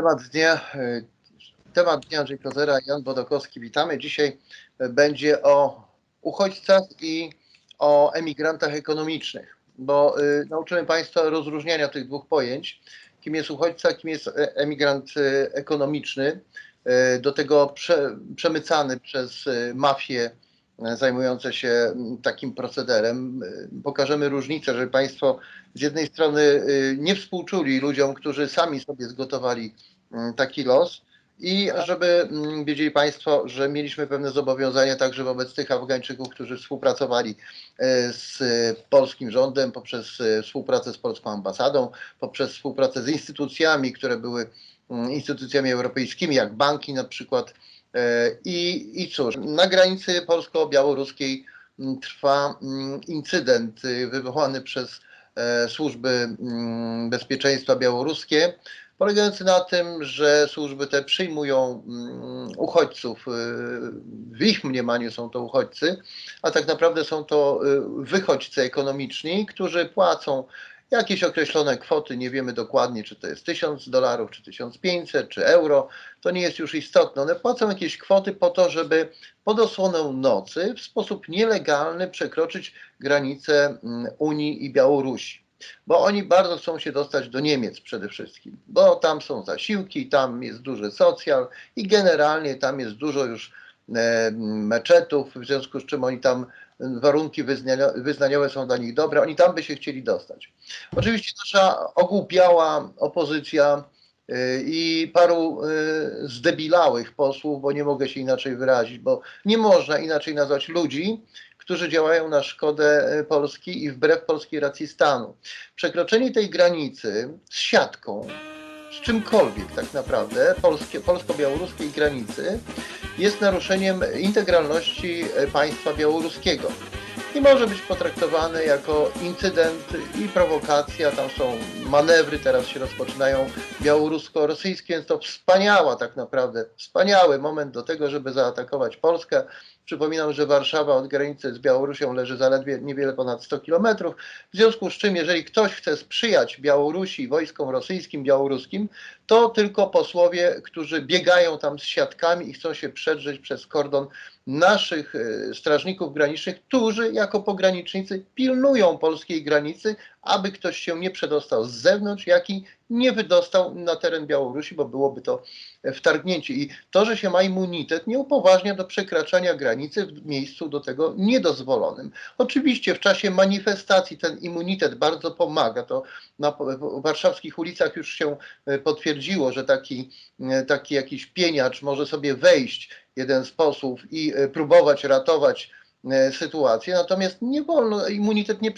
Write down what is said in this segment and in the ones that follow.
Temat dnia, e, temat dnia Andrzej Kozera, Jan Bodokowski, witamy. Dzisiaj e, będzie o uchodźcach i o emigrantach ekonomicznych, bo y, nauczymy Państwa rozróżniania tych dwóch pojęć, kim jest uchodźca, kim jest emigrant y, ekonomiczny, y, do tego prze, przemycany przez mafie zajmujące się takim procederem. Pokażemy różnicę, żeby Państwo z jednej strony nie współczuli ludziom, którzy sami sobie zgotowali taki los i żeby mm, wiedzieli Państwo, że mieliśmy pewne zobowiązania także wobec tych Afgańczyków, którzy współpracowali e, z polskim rządem poprzez e, współpracę z polską ambasadą, poprzez współpracę z instytucjami, które były mm, instytucjami europejskimi, jak banki na przykład. E, I, i cóż, na granicy polsko-białoruskiej mm, trwa mm, incydent y, wywołany przez służby mm, bezpieczeństwa białoruskie, polegający na tym, że służby te przyjmują mm, uchodźców. y, W ich mniemaniu są to uchodźcy, a tak naprawdę są to y, wychodźcy ekonomiczni, którzy płacą jakieś określone kwoty, nie wiemy dokładnie, czy to jest 1000 dolarów, czy 1500, czy euro, to nie jest już istotne. One płacą jakieś kwoty po to, żeby pod osłoną nocy w sposób nielegalny przekroczyć granicę mm, Unii i Białorusi. Bo oni bardzo chcą się dostać do Niemiec przede wszystkim, bo tam są zasiłki, tam jest duży socjal i generalnie tam jest dużo już e, meczetów, w związku z czym oni tam warunki wyznania- wyznaniowe są dla nich dobre, oni tam by się chcieli dostać. Oczywiście nasza ogłupiała opozycja y, i paru zdebilałych posłów, bo nie mogę się inaczej wyrazić, bo nie można inaczej nazwać ludzi, którzy działają na szkodę y, Polski i wbrew polskiej racji stanu. Przekroczenie tej granicy z siatką, z czymkolwiek tak naprawdę, polskie, polsko-białoruskiej granicy, jest naruszeniem integralności e, państwa białoruskiego. I może być potraktowane jako incydent i prowokacja. Tam są manewry, teraz się rozpoczynają białorusko-rosyjskie, więc to wspaniała tak naprawdę, wspaniały moment do tego, żeby zaatakować Polskę. Przypominam, że Warszawa od granicy z Białorusią leży zaledwie niewiele ponad 100 kilometrów. W związku z czym, jeżeli ktoś chce sprzyjać Białorusi, wojskom rosyjskim, białoruskim, to tylko posłowie, którzy biegają tam z siatkami i chcą się przedrzeć przez kordon naszych e, strażników granicznych, którzy jako pogranicznicy pilnują polskiej granicy, aby ktoś się nie przedostał z zewnątrz, jak i nie wydostał na teren Białorusi, bo byłoby to wtargnięcie. I to, że się ma immunitet, nie upoważnia do przekraczania granicy w miejscu do tego niedozwolonym. Oczywiście w czasie manifestacji ten immunitet bardzo pomaga. To na warszawskich ulicach już się e, potwierdziło, że taki, e, taki jakiś pieniacz może sobie wejść, jeden z posłów, i e, próbować ratować sytuację. Natomiast nie wolno, immunitet nie,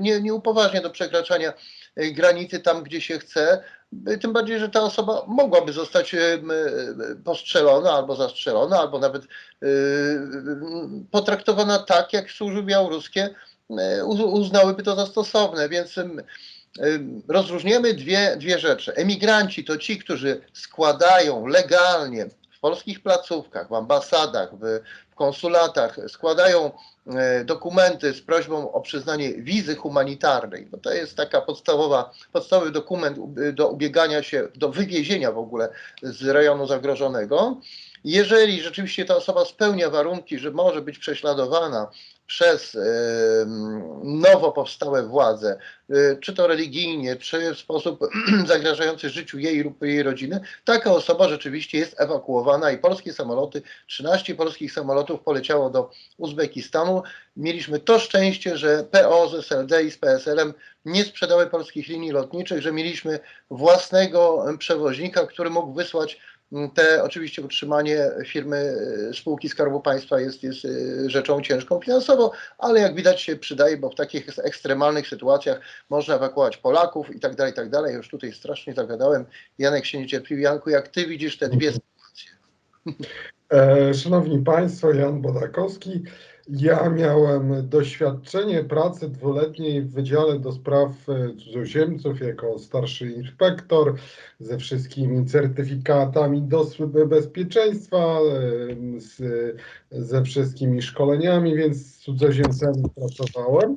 nie, nie upoważnia do przekraczania e, granicy tam, gdzie się chce. E, Tym bardziej, że ta osoba mogłaby zostać e, e, postrzelona albo zastrzelona, albo nawet e, potraktowana tak, jak służby białoruskie e, uz- uznałyby to za stosowne. Więc em, em, rozróżniamy dwie, dwie rzeczy. Emigranci to ci, którzy składają legalnie w polskich placówkach, w ambasadach, w konsulatach, składają e, dokumenty z prośbą o przyznanie wizy humanitarnej, bo to jest taka podstawowa, podstawowy dokument do ubiegania się, do wywiezienia w ogóle z rejonu zagrożonego. Jeżeli rzeczywiście ta osoba spełnia warunki, że może być prześladowana przez nowo powstałe władze, y, czy to religijnie, czy w sposób zagrażający życiu jej lub jej rodziny, taka osoba rzeczywiście jest ewakuowana i polskie samoloty, 13 polskich samolotów poleciało do Uzbekistanu. Mieliśmy to szczęście, że PO z SLD i z PSL-em nie sprzedały polskich linii lotniczych, że mieliśmy własnego przewoźnika, który mógł wysłać te oczywiście utrzymanie firmy e, spółki Skarbu Państwa jest, jest e, rzeczą ciężką finansowo, ale jak widać się przydaje, bo w takich eks- ekstremalnych sytuacjach można ewakuować Polaków i tak dalej, i tak dalej. Już tutaj strasznie zagadałem. Janek się niecierpliwi. Janku, jak ty widzisz te dwie sytuacje? E, Szanowni Państwo, Jan Bodakowski. Ja miałem doświadczenie pracy dwuletniej w Wydziale do Spraw e, Cudzoziemców jako starszy inspektor ze wszystkimi certyfikatami do bezpieczeństwa, z, ze wszystkimi szkoleniami, więc z cudzoziemcami pracowałem.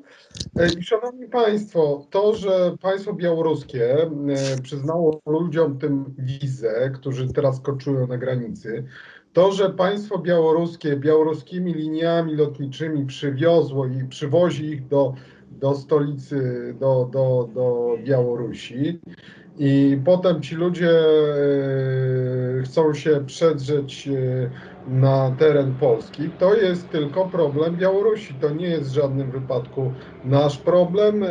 E, I szanowni Państwo, to, że państwo białoruskie e, przyznało ludziom tym wizę, którzy teraz koczują na granicy, to, że państwo białoruskie białoruskimi liniami lotniczymi przywiozło i przywozi ich do, do stolicy, do, do, do Białorusi i potem ci ludzie e, chcą się przedrzeć e, na teren Polski, to jest tylko problem Białorusi. To nie jest w żadnym wypadku nasz problem. E,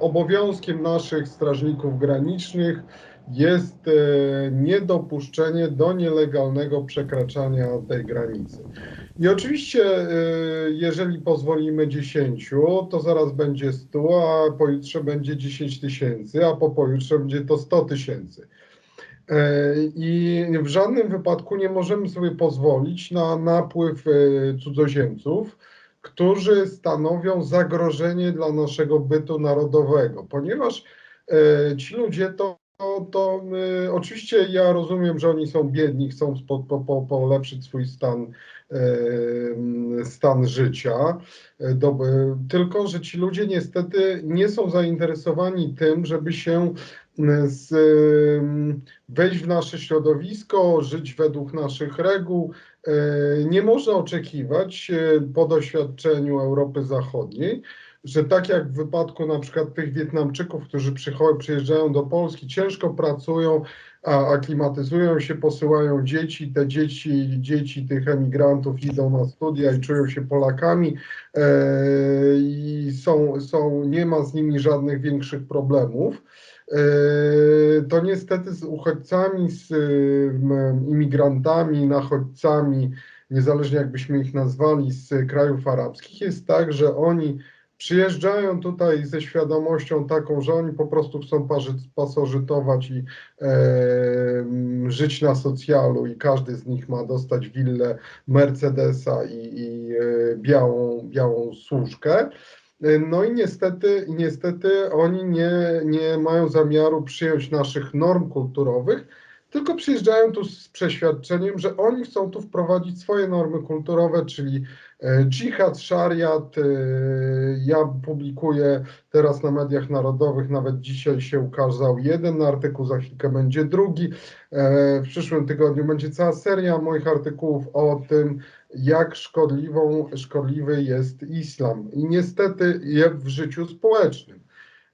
Obowiązkiem naszych strażników granicznych jest e, niedopuszczenie do nielegalnego przekraczania tej granicy. I oczywiście, e, jeżeli pozwolimy 10, to zaraz będzie 100, a pojutrze będzie 10 tysięcy, a po pojutrze będzie to 100 tysięcy. E, I w żadnym wypadku nie możemy sobie pozwolić na napływ cudzoziemców, którzy stanowią zagrożenie dla naszego bytu narodowego, ponieważ ci ludzie to to, to y, oczywiście ja rozumiem, że oni są biedni, chcą po, po, po, polepszyć swój stan, y, stan życia, y, do, y, tylko że ci ludzie niestety nie są zainteresowani tym, żeby się y, z, y, wejść w nasze środowisko, żyć według naszych reguł. Y, Nie można oczekiwać y, po doświadczeniu Europy Zachodniej, że tak jak w wypadku na przykład tych Wietnamczyków, którzy przyjeżdżają do Polski, ciężko pracują, a aklimatyzują się, posyłają dzieci, te dzieci, dzieci tych emigrantów idą na studia i czują się Polakami e, i są, są, nie ma z nimi żadnych większych problemów. E, To niestety z uchodźcami, z em, imigrantami, nachodźcami, niezależnie jakbyśmy ich nazwali, z krajów arabskich, jest tak, że oni przyjeżdżają tutaj ze świadomością taką, że oni po prostu chcą pasożytować i e, żyć na socjalu i każdy z nich ma dostać willę Mercedesa i, i e, białą, białą służkę. No i niestety, niestety oni nie, nie mają zamiaru przyjąć naszych norm kulturowych, tylko przyjeżdżają tu z przeświadczeniem, że oni chcą tu wprowadzić swoje normy kulturowe, czyli dżihad, szariat. e, Ja publikuję teraz na mediach narodowych, nawet dzisiaj się ukazał jeden artykuł, za chwilkę będzie drugi. E, W przyszłym tygodniu będzie cała seria moich artykułów o tym, jak szkodliwą, szkodliwy jest islam i niestety w życiu społecznym.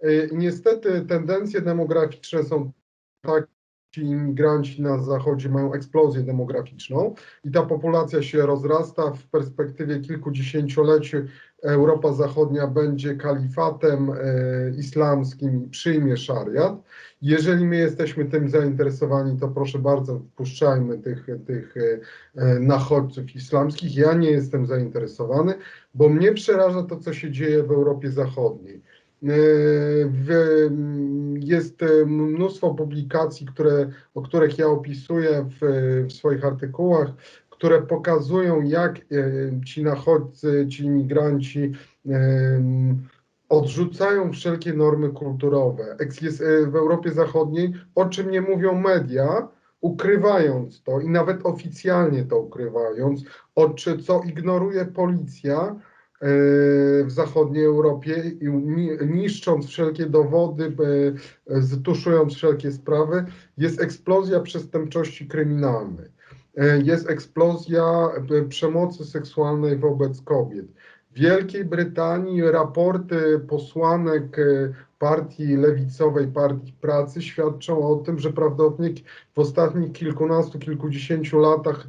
E, Niestety tendencje demograficzne są takie, ci imigranci na zachodzie mają eksplozję demograficzną i ta populacja się rozrasta. W perspektywie kilkudziesięcioleci Europa Zachodnia będzie kalifatem e, islamskim i przyjmie szariat. Jeżeli my jesteśmy tym zainteresowani, to proszę bardzo, wpuszczajmy tych, tych e, e, nachodźców islamskich. Ja nie jestem zainteresowany, bo mnie przeraża to, co się dzieje w Europie Zachodniej. E, jest e, mnóstwo publikacji, które, o których ja opisuję w, w swoich artykułach, które pokazują, jak e, ci nachodźcy, ci imigranci odrzucają wszelkie normy kulturowe. Jest w Europie Zachodniej, o czym nie mówią media, ukrywając to i nawet oficjalnie to ukrywając, o czy, co ignoruje policja w zachodniej Europie, niszcząc wszelkie dowody, e, ztuszując wszelkie sprawy, jest eksplozja przestępczości kryminalnej. E, Jest eksplozja e, przemocy seksualnej wobec kobiet. W Wielkiej Brytanii raporty posłanek partii lewicowej, partii pracy świadczą o tym, że prawdopodobnie w ostatnich kilkunastu, kilkudziesięciu latach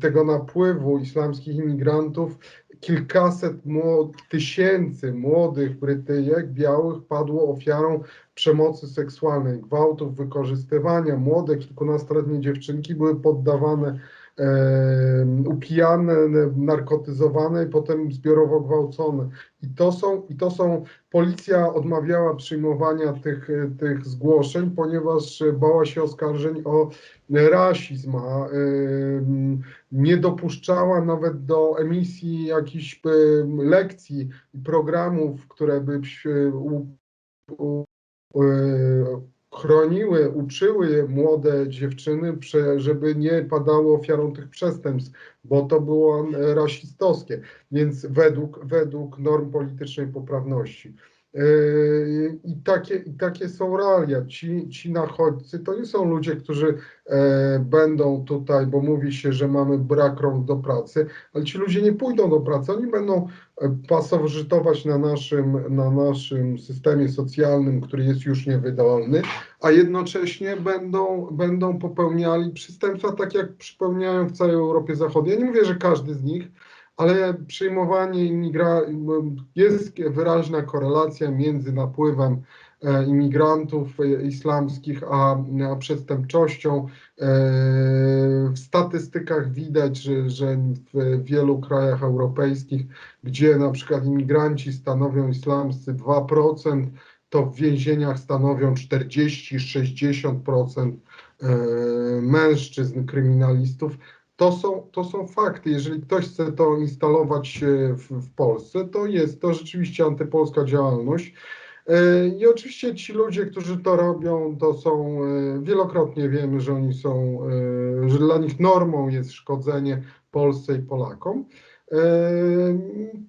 tego napływu islamskich imigrantów kilkaset młod, tysięcy młodych Brytyjek białych padło ofiarą przemocy seksualnej, gwałtów, wykorzystywania. Młode, kilkunastoletnie dziewczynki były poddawane e, upijane, narkotyzowane i potem zbiorowo gwałcone. I to są, i to są policja odmawiała przyjmowania tych, tych zgłoszeń, ponieważ bała się oskarżeń o rasizm, a nie dopuszczała nawet do emisji jakichś lekcji programów, które by u, u, u, chroniły, uczyły młode dziewczyny, żeby nie padały ofiarą tych przestępstw, bo to było e, rasistowskie, więc według, według norm politycznej poprawności. Yy, I takie, I takie są realia. Ci, ci nachodźcy to nie są ludzie, którzy e, będą tutaj, bo mówi się, że mamy brak rąk do pracy, ale ci ludzie nie pójdą do pracy, oni będą e, pasożytować na naszym, na naszym systemie socjalnym, który jest już niewydolny, a jednocześnie będą, będą popełniali przestępstwa tak, jak przypełniają w całej Europie Zachodniej. Ja nie mówię, że każdy z nich, ale przyjmowanie imigra jest wyraźna korelacja między napływem e, imigrantów e, islamskich a, a przestępczością. E, w statystykach widać, że, że w wielu krajach europejskich, gdzie na przykład imigranci stanowią islamscy 2%, to w więzieniach stanowią 40-60% mężczyzn, kryminalistów to są, to są fakty. Jeżeli ktoś chce to instalować w, w Polsce, to jest to rzeczywiście antypolska działalność. E, I oczywiście ci ludzie, którzy to robią, to są e, wielokrotnie wiemy, że oni są, e, że dla nich normą jest szkodzenie Polsce i Polakom.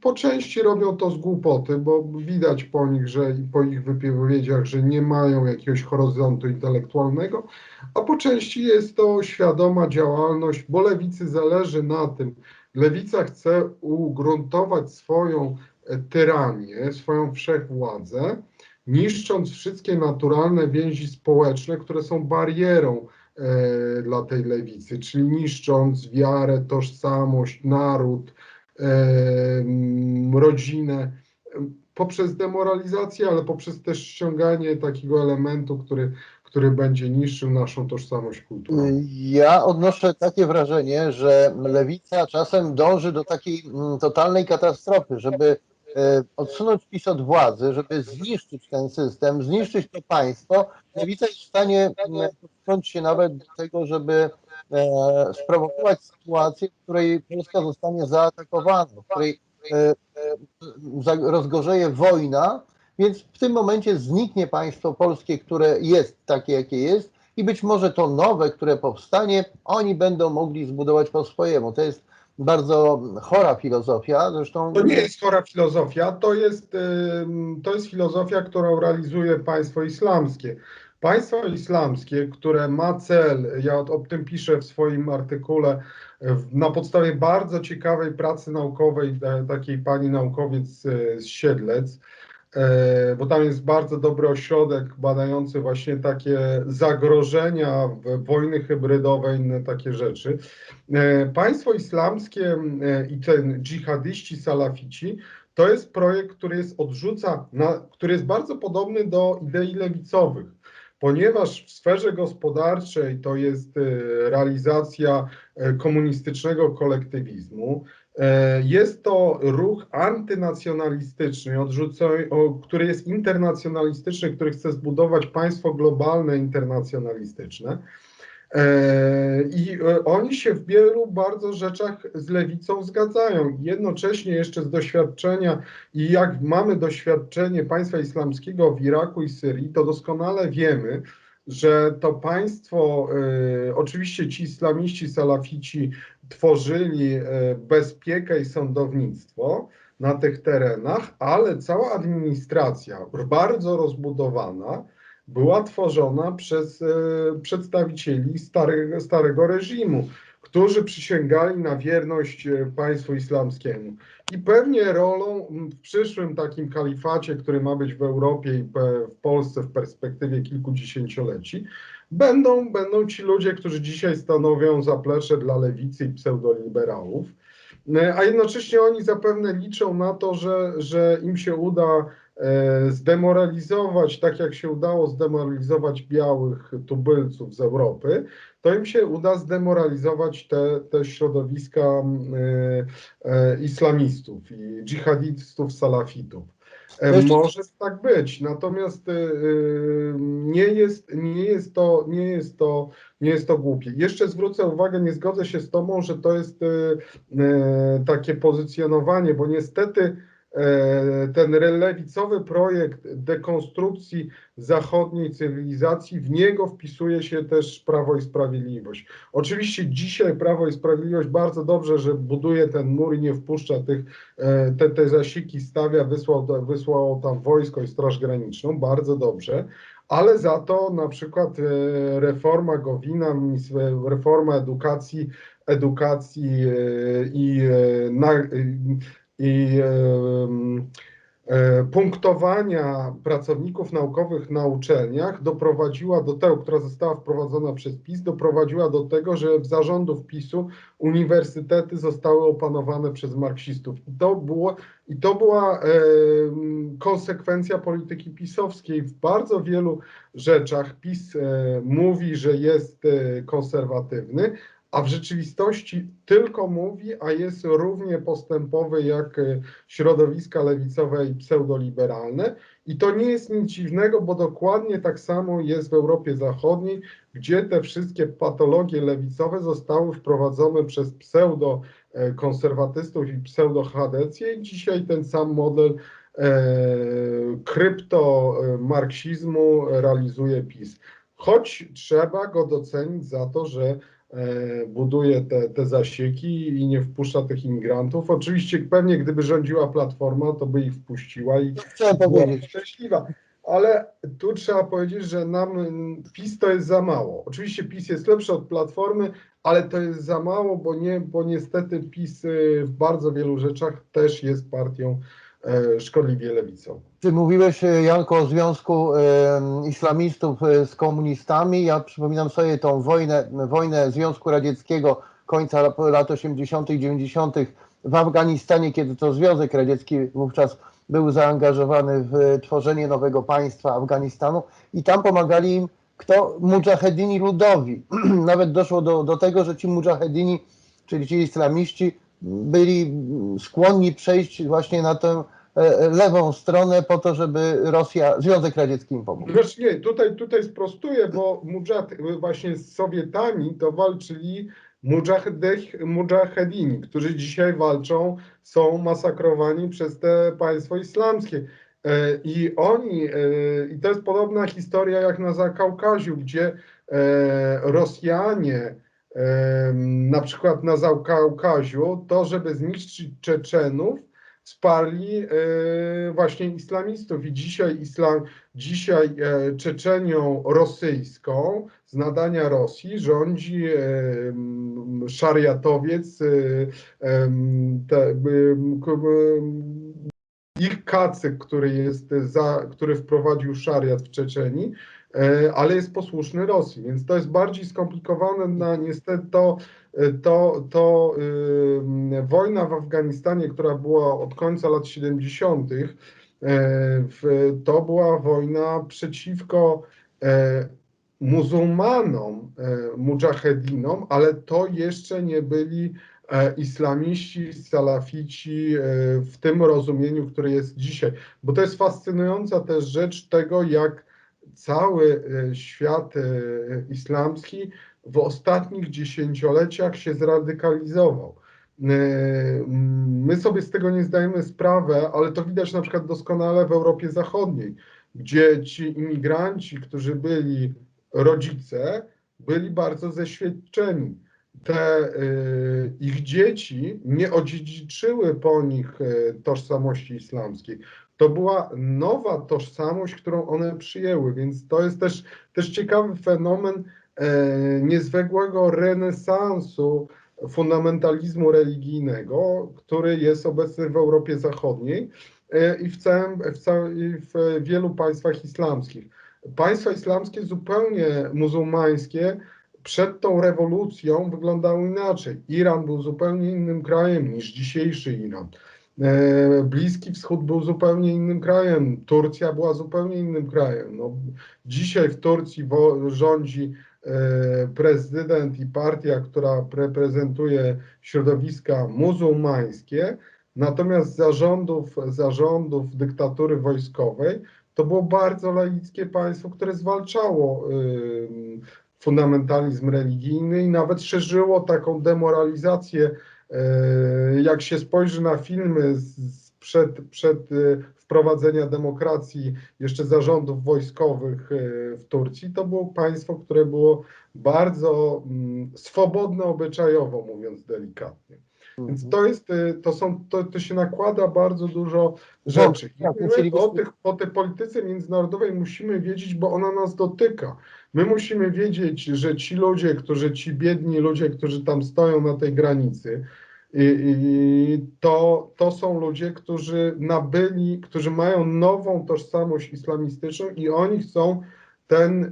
Po części robią to z głupoty, bo widać po nich, że po ich wypowiedziach, że nie mają jakiegoś horyzontu intelektualnego, a po części jest to świadoma działalność, bo lewicy zależy na tym. Lewica chce ugruntować swoją e, tyranię, swoją wszechwładzę, niszcząc wszystkie naturalne więzi społeczne, które są barierą e, dla tej lewicy, czyli niszcząc wiarę, tożsamość, naród, rodzinę poprzez demoralizację, ale poprzez też ściąganie takiego elementu, który, który będzie niszczył naszą tożsamość kulturową. Ja odnoszę takie wrażenie, że lewica czasem dąży do takiej mm, totalnej katastrofy, żeby e, odsunąć PiS od władzy, żeby zniszczyć ten system, zniszczyć to państwo. Lewica jest w stanie podpiąć się nawet do tego, żeby sprowokować sytuację, w której Polska zostanie zaatakowana, w której e, e, rozgorzeje wojna, więc w tym momencie zniknie państwo polskie, które jest takie, jakie jest i być może to nowe, które powstanie, oni będą mogli zbudować po swojemu. To jest bardzo chora filozofia. Zresztą... To nie jest chora filozofia, to jest, to jest filozofia, którą realizuje państwo islamskie. Państwo islamskie, które ma cel, ja o, tym piszę w swoim artykule, na podstawie bardzo ciekawej pracy naukowej e, takiej pani naukowiec z Siedlec, e, bo tam jest bardzo dobry ośrodek badający właśnie takie zagrożenia wojny hybrydowej, inne takie rzeczy. E, państwo islamskie i ten dżihadyści, salafici, to jest projekt, który jest odrzuca, na, który jest bardzo podobny do idei lewicowych ponieważ w sferze gospodarczej to jest e, realizacja e, komunistycznego kolektywizmu, e, jest to ruch antynacjonalistyczny, który jest internacjonalistyczny, który chce zbudować państwo globalne, internacjonalistyczne. E, I e, oni się w wielu bardzo rzeczach z lewicą zgadzają. Jednocześnie jeszcze z doświadczenia i jak mamy doświadczenie państwa islamskiego w Iraku i Syrii, to doskonale wiemy, że to państwo, e, oczywiście ci islamiści, salafici tworzyli bezpiekę i sądownictwo na tych terenach, ale cała administracja bardzo rozbudowana, była tworzona przez e, przedstawicieli starego, starego reżimu, którzy przysięgali na wierność e, państwu islamskiemu. I pewnie rolą w przyszłym takim kalifacie, który ma być w Europie i w Polsce w perspektywie kilkudziesięcioleci, będą, będą ci ludzie, którzy dzisiaj stanowią zaplecze dla lewicy i pseudoliberałów. E, a jednocześnie oni zapewne liczą na to, że, że im się uda zdemoralizować, tak jak się udało zdemoralizować białych tubylców z Europy, to im się uda zdemoralizować te, te środowiska e, e, islamistów i dżihadistów, salafitów. E, Jeszcze- Może tak być, natomiast e, e, nie jest, nie jest to, nie jest to, nie jest to głupie. Jeszcze zwrócę uwagę, nie zgodzę się z Tobą, że to jest e, e, takie pozycjonowanie, bo niestety e, ten lewicowy projekt dekonstrukcji zachodniej cywilizacji, w niego wpisuje się też Prawo i Sprawiedliwość. Oczywiście dzisiaj Prawo i Sprawiedliwość bardzo dobrze, że buduje ten mur i nie wpuszcza tych, e, te, te zasiki stawia, wysłał, wysłało tam wojsko i Straż Graniczną, bardzo dobrze, ale za to na przykład e, reforma Gowina, e, reforma edukacji, edukacji e, i, e, na, i e, punktowania pracowników naukowych na uczelniach doprowadziła do tego, która została wprowadzona przez PiS, doprowadziła do tego, że w zarządów PiSu uniwersytety zostały opanowane przez marksistów. I to, było, i to była em, konsekwencja polityki pisowskiej. W bardzo wielu rzeczach PiS e, mówi, że jest e, konserwatywny, a w rzeczywistości tylko mówi, a jest równie postępowy jak e, środowiska lewicowe i pseudoliberalne. I to nie jest nic dziwnego, bo dokładnie tak samo jest w Europie Zachodniej, gdzie te wszystkie patologie lewicowe zostały wprowadzone przez pseudo-konserwatystów i pseudo-chadecję i dzisiaj ten sam model e, krypto-marksizmu realizuje PiS. Choć trzeba go docenić za to, że e, buduje te, te zasieki i nie wpuszcza tych imigrantów. Oczywiście pewnie gdyby rządziła Platforma, to by ich wpuściła i Chciałem byłaby powiedzieć. szczęśliwa. Ale tu trzeba powiedzieć, że nam PiS to jest za mało. Oczywiście PiS jest lepszy od Platformy, ale to jest za mało, bo, nie, bo niestety PiS y, w bardzo wielu rzeczach też jest partią e, szkodliwie lewicową. Ty mówiłeś, e, Janko, o związku e, islamistów e, z komunistami. Ja przypominam sobie tą wojnę, wojnę Związku Radzieckiego końca lat- lat 80., -tych, 90. w Afganistanie, kiedy to Związek Radziecki wówczas był zaangażowany w tworzenie nowego państwa Afganistanu i tam pomagali im kto? Mujahedini ludowi. Nawet doszło do, do tego, że ci mujahedini, czyli ci islamiści, byli skłonni przejść właśnie na tę e, lewą stronę po to, żeby Rosja, Związek Radziecki im pomógł. Znaczy nie, tutaj, tutaj sprostuję, bo mudżah, właśnie z Sowietami to walczyli mudżahedini, którzy dzisiaj walczą, są masakrowani przez te państwo islamskie. E, I oni, e, i to jest podobna historia jak na Zakaukaziu, gdzie e, Rosjanie, e, na przykład na Zakaukaziu, to żeby zniszczyć Czeczenów, wsparli e, właśnie islamistów. I dzisiaj islam, dzisiaj e, Czeczenią rosyjską z nadania Rosji rządzi szariatowiec, e, ich kacyk, który jest za, który wprowadził szariat w Czeczeni, ale jest posłuszny Rosji, więc to jest bardziej skomplikowane na niestety to, e, to, to ym, wojna w Afganistanie, która była od końca lat 70., e, w, to była wojna przeciwko e, muzułmanom, e, mujahedinom, ale to jeszcze nie byli e, islamiści, salafici e, w tym rozumieniu, które jest dzisiaj. Bo to jest fascynująca też rzecz tego, jak cały e, świat e, islamski w ostatnich dziesięcioleciach się zradykalizował. E, My sobie z tego nie zdajemy sprawy, ale to widać na przykład doskonale w Europie Zachodniej, gdzie ci imigranci, którzy byli rodzice, byli bardzo zeświadczeni. Te ich dzieci nie odziedziczyły po nich tożsamości islamskiej. To była nowa tożsamość, którą one przyjęły, więc to jest też, też ciekawy fenomen e, niezwykłego renesansu fundamentalizmu religijnego, który jest obecny w Europie Zachodniej e, i w, całym, w, całym, w wielu państwach islamskich. Państwa islamskie zupełnie muzułmańskie przed tą rewolucją wyglądały inaczej. Iran był zupełnie innym krajem niż dzisiejszy Iran. E, Bliski Wschód był zupełnie innym krajem, Turcja była zupełnie innym krajem. No, dzisiaj w Turcji rządzi e, prezydent i partia, która reprezentuje środowiska muzułmańskie, natomiast zarządów, zarządów dyktatury wojskowej to było bardzo laickie państwo, które zwalczało ym, fundamentalizm religijny i nawet szerzyło taką demoralizację. E, Jak się spojrzy na filmy z- z przed, przed e, wprowadzenia demokracji, jeszcze zarządów wojskowych e, w Turcji, to było państwo, które było bardzo mm, swobodne obyczajowo, mówiąc delikatnie. Więc to jest, y, to są, to, to się nakłada bardzo dużo rzeczy. I tak, my musielibyśmy- o, tych, o tej polityce międzynarodowej musimy wiedzieć, bo ona nas dotyka. My musimy wiedzieć, że ci ludzie, którzy, ci biedni ludzie, którzy tam stoją na tej granicy, i, i to, to są ludzie, którzy nabyli, którzy mają nową tożsamość islamistyczną i oni chcą ten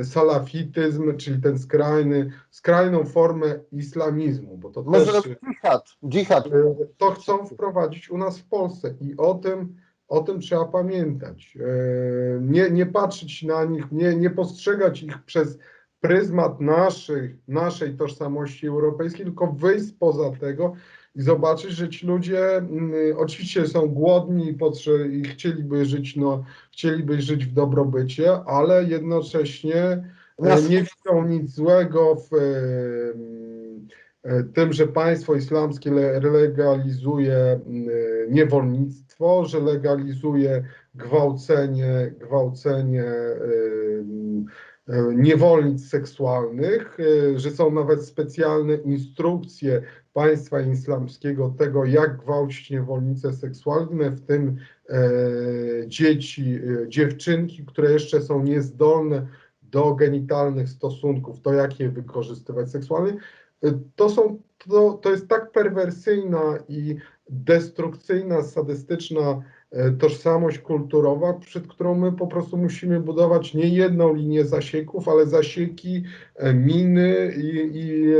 e, salafityzm, czyli ten skrajny, skrajną formę islamizmu, bo to Może też dżihad. Dżihad. e, to chcą wprowadzić u nas w Polsce i o tym, o tym trzeba pamiętać. E, Nie, nie patrzeć na nich, nie, nie postrzegać ich przez pryzmat naszych, naszej tożsamości europejskiej, tylko wyjść spoza tego i zobaczyć, że ci ludzie mm, oczywiście są głodni i, potrze- i chcieliby żyć, no, chcieliby żyć w dobrobycie, ale jednocześnie e, nie widzą nic złego w e, e, tym, że państwo islamskie le- legalizuje mm, niewolnictwo, że legalizuje gwałcenie, gwałcenie niewolnic seksualnych, że są nawet specjalne instrukcje państwa islamskiego tego, jak gwałcić niewolnice seksualne, w tym e, dzieci, e, dziewczynki, które jeszcze są niezdolne do genitalnych stosunków, to jak je wykorzystywać seksualnie. E, To, są, to, to jest tak perwersyjna i destrukcyjna, sadystyczna e, tożsamość kulturowa, przed którą my po prostu musimy budować nie jedną linię zasieków, ale zasieki, e, miny i, i,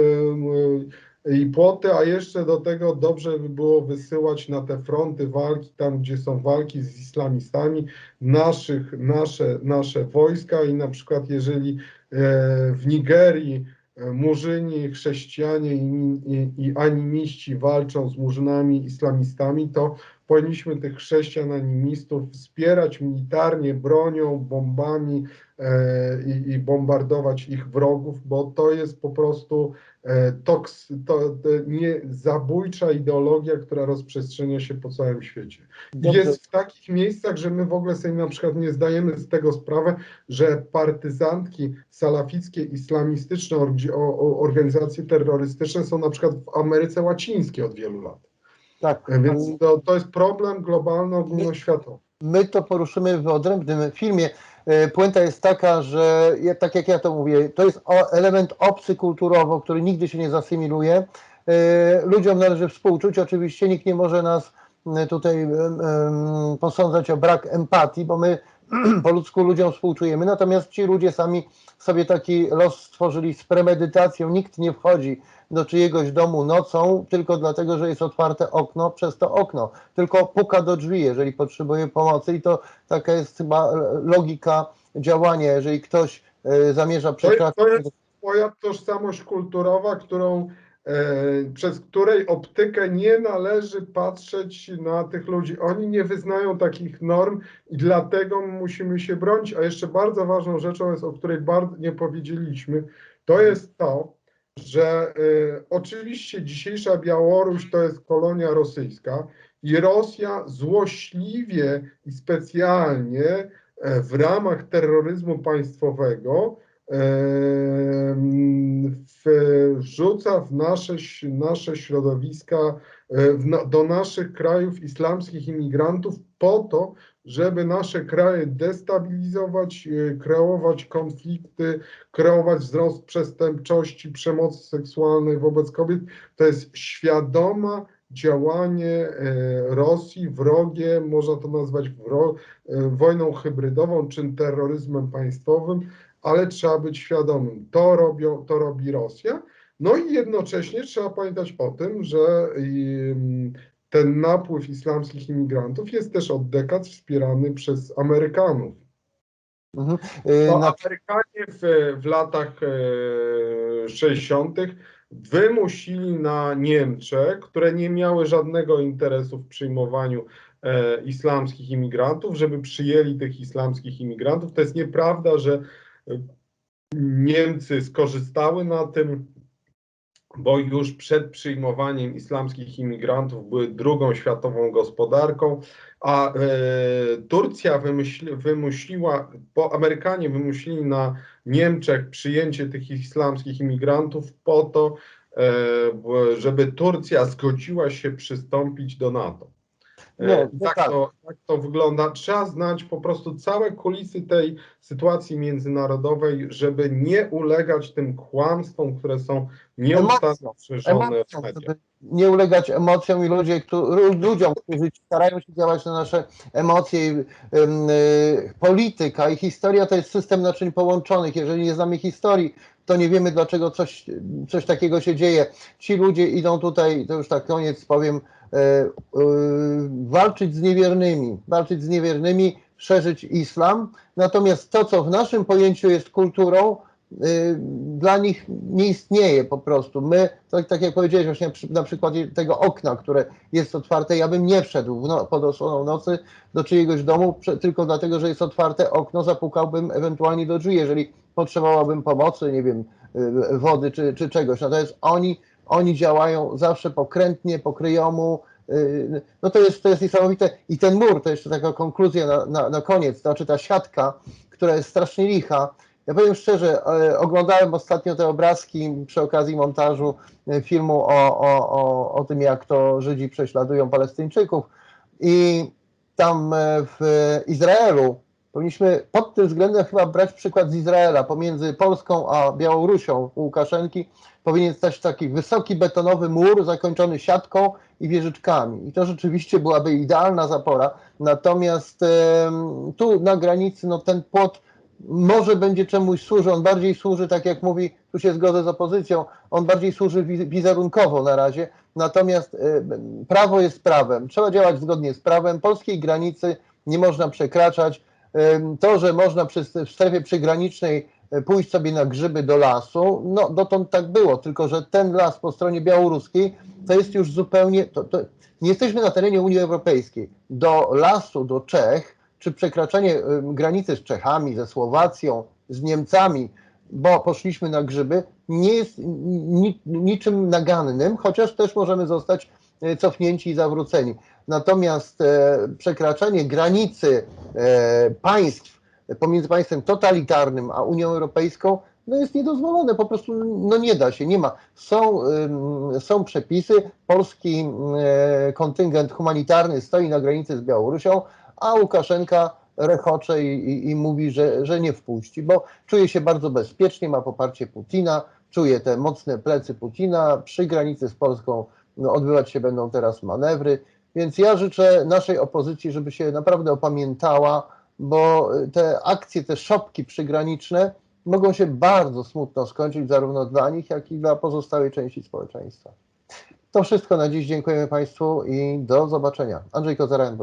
i płoty, a jeszcze do tego dobrze by było wysyłać na te fronty walki, tam gdzie są walki z islamistami, naszych, nasze, nasze wojska. I na przykład jeżeli e, w Nigerii e, murzyni, chrześcijanie i, i, i animiści walczą z murzynami islamistami, to powinniśmy tych chrześcijan animistów wspierać militarnie, bronią, bombami i, i bombardować ich wrogów, bo to jest po prostu e, toks, to, to nie, zabójcza ideologia, która rozprzestrzenia się po całym świecie. Jest w takich miejscach, że my w ogóle sobie na przykład nie zdajemy z tego sprawy, że partyzantki salafickie, islamistyczne organizacje terrorystyczne są na przykład w Ameryce Łacińskiej od wielu lat. Tak. Więc to, to jest problem globalny, ogólnoświatowy. My to poruszymy w odrębnym filmie. E, Puenta jest taka, że tak jak ja to mówię, to jest element obcy kulturowo, który nigdy się nie zasymiluje. E, Ludziom należy współczuć. Oczywiście nikt nie może nas e, tutaj posądzać o brak empatii, bo my po ludzku ludziom współczujemy. Natomiast ci ludzie sami sobie taki los stworzyli z premedytacją. Nikt nie wchodzi do czyjegoś domu nocą tylko dlatego, że jest otwarte okno przez to okno. Tylko puka do drzwi, jeżeli potrzebuje pomocy i to taka jest chyba logika działania. Jeżeli ktoś e, zamierza To jest, to jest twoja tożsamość kulturowa, którą, przez której optykę nie należy patrzeć na tych ludzi. Oni nie wyznają takich norm i dlatego musimy się bronić. A jeszcze bardzo ważną rzeczą jest, o której bardzo nie powiedzieliśmy, to jest to, że e, oczywiście dzisiejsza Białoruś to jest kolonia rosyjska i Rosja złośliwie i specjalnie e, w ramach terroryzmu państwowego wrzuca w nasze, nasze środowiska, e, do naszych krajów islamskich imigrantów po to, żeby nasze kraje destabilizować, e, kreować konflikty, kreować wzrost przestępczości, przemocy seksualnej wobec kobiet. To jest świadoma działanie e, Rosji, wrogie, można to nazwać wojną hybrydową czy terroryzmem państwowym, ale trzeba być świadomym. To, robią, to robi Rosja. No i jednocześnie trzeba pamiętać o tym, że ten napływ islamskich imigrantów jest też od dekad wspierany przez Amerykanów. Mhm. Y, To Amerykanie w, w latach e, 60. wymusili na Niemczech, które nie miały żadnego interesu w przyjmowaniu e, islamskich imigrantów, żeby przyjęli tych islamskich imigrantów. To jest nieprawda, że e, Niemcy skorzystały na tym, bo już przed przyjmowaniem islamskich imigrantów były drugą światową gospodarką, a e, Turcja wymyśli, wymusiła, bo Amerykanie wymusili na Niemczech przyjęcie tych islamskich imigrantów po to, e, żeby Turcja zgodziła się przystąpić do NATO. E, no tak, tak. To, tak to wygląda. Trzeba znać po prostu całe kulisy tej sytuacji międzynarodowej, żeby nie ulegać tym kłamstwom, które są nieustannie szerzone w mediach. nie ulegać emocjom i ludzie, którzy, ludziom, którzy starają się działać na nasze emocje. y, Polityka i historia to jest system naczyń połączonych. Jeżeli nie znamy historii, to nie wiemy, dlaczego coś, coś takiego się dzieje. Ci ludzie idą tutaj, to już tak koniec powiem, walczyć z niewiernymi, walczyć z niewiernymi, szerzyć islam. Natomiast to, co w naszym pojęciu jest kulturą, y, dla nich nie istnieje po prostu. My, tak, tak jak powiedziałeś właśnie na przy- na przykładzie tego okna, które jest otwarte, ja bym nie wszedł w no, pod osłoną nocy do czyjegoś domu tylko dlatego, że jest otwarte okno, zapukałbym ewentualnie do drzwi, jeżeli potrzebowałbym pomocy, nie wiem, wody czy, czy czegoś. Natomiast oni, oni działają zawsze pokrętnie, po kryjomu, y, no to jest, to jest niesamowite. I ten mur, to jeszcze taka konkluzja na, na, na koniec, to znaczy ta siatka, która jest strasznie licha, ja powiem szczerze, e, oglądałem ostatnio te obrazki przy okazji montażu e, filmu o, o, o, o tym, jak to Żydzi prześladują Palestyńczyków. I tam e, w Izraelu powinniśmy pod tym względem chyba brać przykład z Izraela. Pomiędzy Polską a Białorusią u Łukaszenki powinien stać taki wysoki betonowy mur zakończony siatką i wieżyczkami. I to rzeczywiście byłaby idealna zapora. Natomiast tu na granicy no, ten płot może będzie czemuś służy, on bardziej służy, tak jak mówi, tu się zgodzę z opozycją, on bardziej służy wiz- wizerunkowo na razie, natomiast prawo jest prawem, trzeba działać zgodnie z prawem, polskiej granicy nie można przekraczać, to, że można przy, w strefie przygranicznej y, pójść sobie na grzyby do lasu, no dotąd tak było, tylko że ten las po stronie białoruskiej to jest już zupełnie, to, to, nie jesteśmy na terenie Unii Europejskiej, do lasu, do Czech, czy przekraczanie granicy z Czechami, ze Słowacją, z Niemcami, bo poszliśmy na grzyby, nie jest ni, niczym nagannym, chociaż też możemy zostać y, cofnięci i zawróceni. Natomiast e, przekraczanie granicy e, państw pomiędzy państwem totalitarnym a Unią Europejską no jest niedozwolone, po prostu no nie da się, nie ma. Są, są przepisy, polski e, kontyngent humanitarny stoi na granicy z Białorusią, a Łukaszenka rechocze i, i, i mówi, że, że nie wpuści, bo czuje się bardzo bezpiecznie, ma poparcie Putina, czuje te mocne plecy Putina, przy granicy z Polską no, odbywać się będą teraz manewry, więc ja życzę naszej opozycji, żeby się naprawdę opamiętała, bo te akcje, te szopki przygraniczne mogą się bardzo smutno skończyć zarówno dla nich, jak i dla pozostałej części społeczeństwa. To wszystko na dziś. Dziękujemy Państwu i do zobaczenia. Andrzej Kozera, Jan.